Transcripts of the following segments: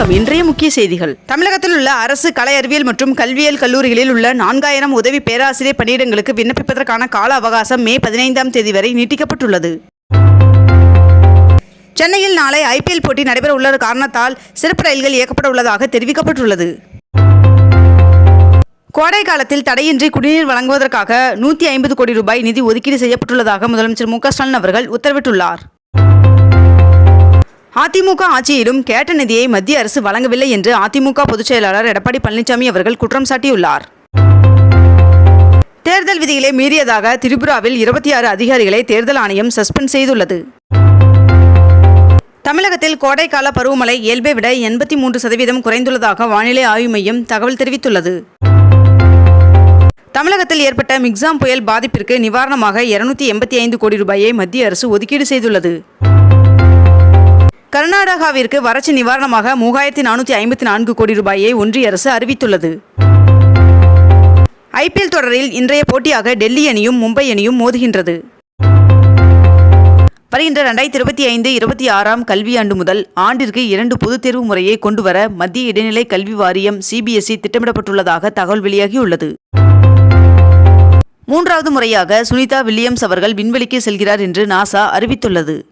வணக்கம். இன்றைய முக்கிய செய்திகள். தமிழகத்தில் உள்ள அரசு கலை அறிவியல் மற்றும் கல்வியியல் கல்லூரிகளில் உள்ள நான்காயிரம் உதவி பேராசிரியர் பணியிடங்களுக்கு விண்ணப்பிப்பதற்கான கால அவகாசம் மே பதினைந்தாம் தேதி வரை நீட்டிக்கப்பட்டுள்ளது. சென்னையில் நாளை ஐபிஎல் போட்டி நடைபெற உள்ள காரணத்தால் சிறப்பு ரயில்கள் இயக்கப்பட உள்ளதாக தெரிவிக்கப்பட்டுள்ளது. கோடை காலத்தில் தடையின்றி குடிநீர் வழங்குவதற்காக நூற்றி ஐம்பது கோடி ரூபாய் நிதி ஒதுக்கீடு செய்யப்பட்டுள்ளதாக முதலமைச்சர் மு க ஸ்டாலின் அவர்கள் உத்தரவிட்டுள்ளார். அதிமுக ஆட்சியிலும் கேட்ட நிதியை மத்திய அரசு வழங்கவில்லை என்று அதிமுக பொதுச் செயலாளர் எடப்பாடி பழனிசாமி அவர்கள் குற்றம் சாட்டியுள்ளார். தேர்தல் விதிகளை மீறியதாக திரிபுராவில் இருபத்தி ஆறு அதிகாரிகளை தேர்தல் ஆணையம் சஸ்பெண்ட் செய்துள்ளது. தமிழகத்தில் கோடைக்கால பருவமழை இயல்பை விட எண்பத்தி மூன்று சதவீதம் குறைந்துள்ளதாக வானிலை ஆய்வு மையம் தகவல் தெரிவித்துள்ளது. தமிழகத்தில் ஏற்பட்ட மிக்சாம் புயல் பாதிப்பிற்கு நிவாரணமாக இருநூத்தி எண்பத்தி ஐந்து கோடி ரூபாயை மத்திய அரசு ஒதுக்கீடு செய்துள்ளது. கர்நாடகாவிற்கு வறட்சி நிவாரணமாக மூவாயிரத்தி நானூற்றி ஐம்பத்தி நான்கு கோடி ரூபாயை ஒன்றிய அரசு அறிவித்துள்ளது. ஐபிஎல் தொடரில் இன்றைய போட்டியாக டெல்லி அணியும் மும்பை அணியும் மோதுகின்றது. வருகின்ற ரெண்டாயிரத்தி இருபத்தி ஐந்து இருபத்தி ஆறாம் கல்வியாண்டு முதல் ஆண்டிற்கு இரண்டு பொதுத் தேர்வு முறையை கொண்டுவர மத்திய இடைநிலை கல்வி வாரியம் சிபிஎஸ்இ திட்டமிடப்பட்டுள்ளதாக தகவல் வெளியாகியுள்ளது. மூன்றாவது முறையாக சுனிதா வில்லியம்ஸ் அவர்கள் விண்வெளிக்கு செல்கிறார் என்று நாசா அறிவித்துள்ளது.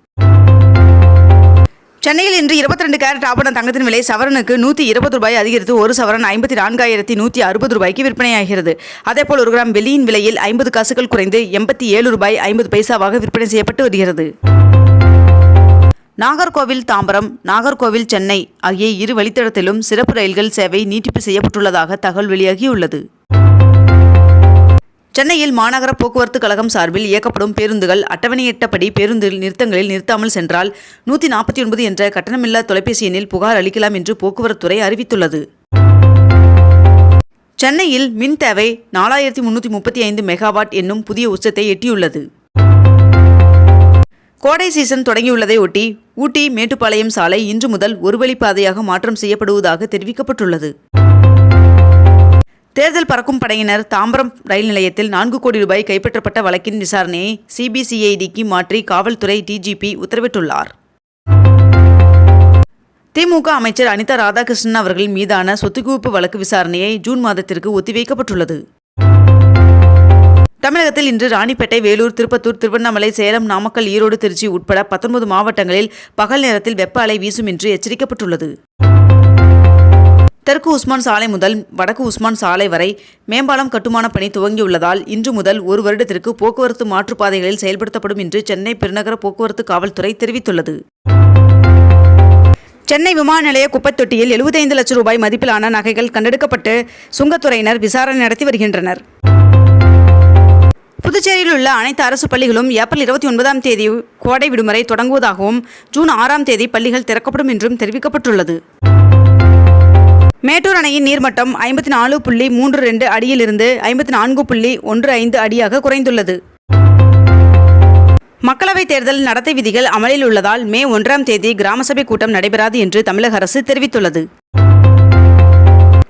சென்னையில் இன்று இருபத்தி ரெண்டு கேரட் ஆபரண தங்கத்தின் விலை சவரனுக்கு நூற்றி இருபது ரூபாய் அதிகரித்து ஒரு சவரன் ஐம்பத்தி நான்காயிரத்தி நூற்றி அறுபது ரூபாய்க்கு விற்பனையாகிறது. அதேபோல் ஒரு கிராம் வெள்ளியின் விலையில் ஐம்பது காசுகள் குறைந்து எண்பத்தி ஏழு ரூபாய் ஐம்பது பைசாவாக விற்பனை செய்யப்பட்டு வருகிறது. நாகர்கோவில் தாம்பரம் நாகர்கோவில் சென்னை ஆகிய இரு வழித்தடத்திலும் சிறப்பு ரயில்கள் சேவை நீட்டிப்பு செய்யப்பட்டுள்ளதாக தகவல் வெளியாகியுள்ளது. சென்னையில் மாநகர போக்குவரத்து கழகம் சார்பில் இயக்கப்படும் பேருந்துகள் அட்டவணையிட்டபடி பேருந்து நிறுத்தங்களில் நிறுத்தாமல் சென்றால் நூற்றி நாற்பத்தி ஒன்பது என்ற கட்டணமில்லா தொலைபேசி எண்ணில் புகார் அளிக்கலாம் என்று போக்குவரத்துறை அறிவித்துள்ளது. சென்னையில் மின் தேவை நாலாயிரத்தி முன்னூற்றி முப்பத்தி ஐந்து மெகாவாட் என்னும் புதிய உச்சத்தை எட்டியுள்ளது. கோடை சீசன் தொடங்கியுள்ளதை ஒட்டி ஊட்டி மேட்டுப்பாளையம் சாலை இன்று முதல் ஒரு வழிப்பாதையாக மாற்றம் செய்யப்படுவதாக தெரிவிக்கப்பட்டுள்ளது. தேர்தல் பறக்கும் படையினர் தாம்பரம் ரயில் நிலையத்தில் நான்கு கோடி ரூபாய் கைப்பற்றப்பட்ட வழக்கின் விசாரணையை சிபிசிஐடிக்கு மாற்றி காவல்துறை டிஜிபி உத்தரவிட்டுள்ளார். திமுக அமைச்சர் அனிதா ராதாகிருஷ்ணன் அவர்கள் மீதான சொத்துக்குவிப்பு வழக்கு விசாரணையை ஜூன் மாதத்திற்கு ஒத்திவைக்கப்பட்டுள்ளது. தமிழகத்தில் இன்று ராணிப்பேட்டை வேலூர் திருப்பத்தூர் திருவண்ணாமலை சேலம் நாமக்கல் ஈரோடு திருச்சி உட்பட பத்தொன்பது மாவட்டங்களில் பகல் நேரத்தில் வெப்ப அலை வீசும் என்று எச்சரிக்கப்பட்டுள்ளது. தெற்கு உஸ்மான் சாலை முதல் வடக்கு உஸ்மான் சாலை வரை மேம்பாலம் கட்டுமான பணி துவங்கியுள்ளதால் இன்று முதல் ஒரு வருடத்திற்கு போக்குவரத்து மாற்றுப்பாதைகளில் செயல்படுத்தப்படும் என்று சென்னை பெருநகர போக்குவரத்து காவல்துறை தெரிவித்துள்ளது. சென்னை விமான நிலைய குப்பைத் தொட்டியில் எழுபத்தைந்து லட்சம் ரூபாய் மதிப்பிலான நகைகள் கண்டெடுக்கப்பட்டு சுங்கத்துறையினர் விசாரணை நடத்தி வருகின்றனர். புதுச்சேரியில் உள்ள அனைத்து அரசு பள்ளிகளும் ஏப்ரல் இருபத்தி ஒன்பதாம் தேதி கோடை விடுமுறை தொடங்குவதாகவும் ஜூன் ஆறாம் தேதி பள்ளிகள் திறக்கப்படும் என்றும் தெரிவிக்கப்பட்டுள்ளது. மேட்டூர் அணையின் நீர்மட்டம் ஐம்பத்தி நாலு புள்ளி மூன்று ரெண்டு அடியிலிருந்து ஐம்பத்தி நான்கு புள்ளி ஒன்று ஐந்து அடியாக குறைந்துள்ளது. மக்களவைத் தேர்தல் நடத்தை விதிகள் அமலில் உள்ளதால் மே ஒன்றாம் தேதி கிராம சபை கூட்டம் நடைபெறாது என்று தமிழக அரசு தெரிவித்துள்ளது.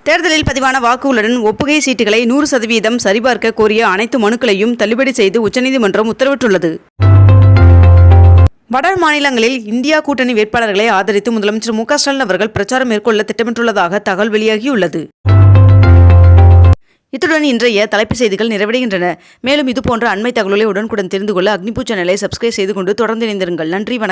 தேர்தலில் பதிவான வாக்குகளுடன் ஒப்புகை சீட்டுகளை நூறு சதவீதம் சரிபார்க்க கோரிய அனைத்து மனுக்களையும் தள்ளுபடி செய்து உச்சநீதிமன்றம் உத்தரவிட்டுள்ளது. வட மாநிலங்களில் இந்தியா கூட்டணி வேட்பாளர்களை ஆதரித்து முதலமைச்சர் மு க ஸ்டாலின் அவர்கள் பிரச்சாரம் மேற்கொள்ள திட்டமிட்டுள்ளதாக தகவல் வெளியாகியுள்ளது. இத்துடன் இன்றைய தலைப்புச் செய்திகள் நிறைவடைகின்றன. மேலும் இதுபோன்ற அண்மை தகவல்களை உடனுக்குடன் தெரிந்து கொள்ள அக்னிபூ சேனலை சப்ஸ்கிரைப் செய்து கொண்டு தொடர்ந்து இணைந்திருங்கள். நன்றி வணக்கம்.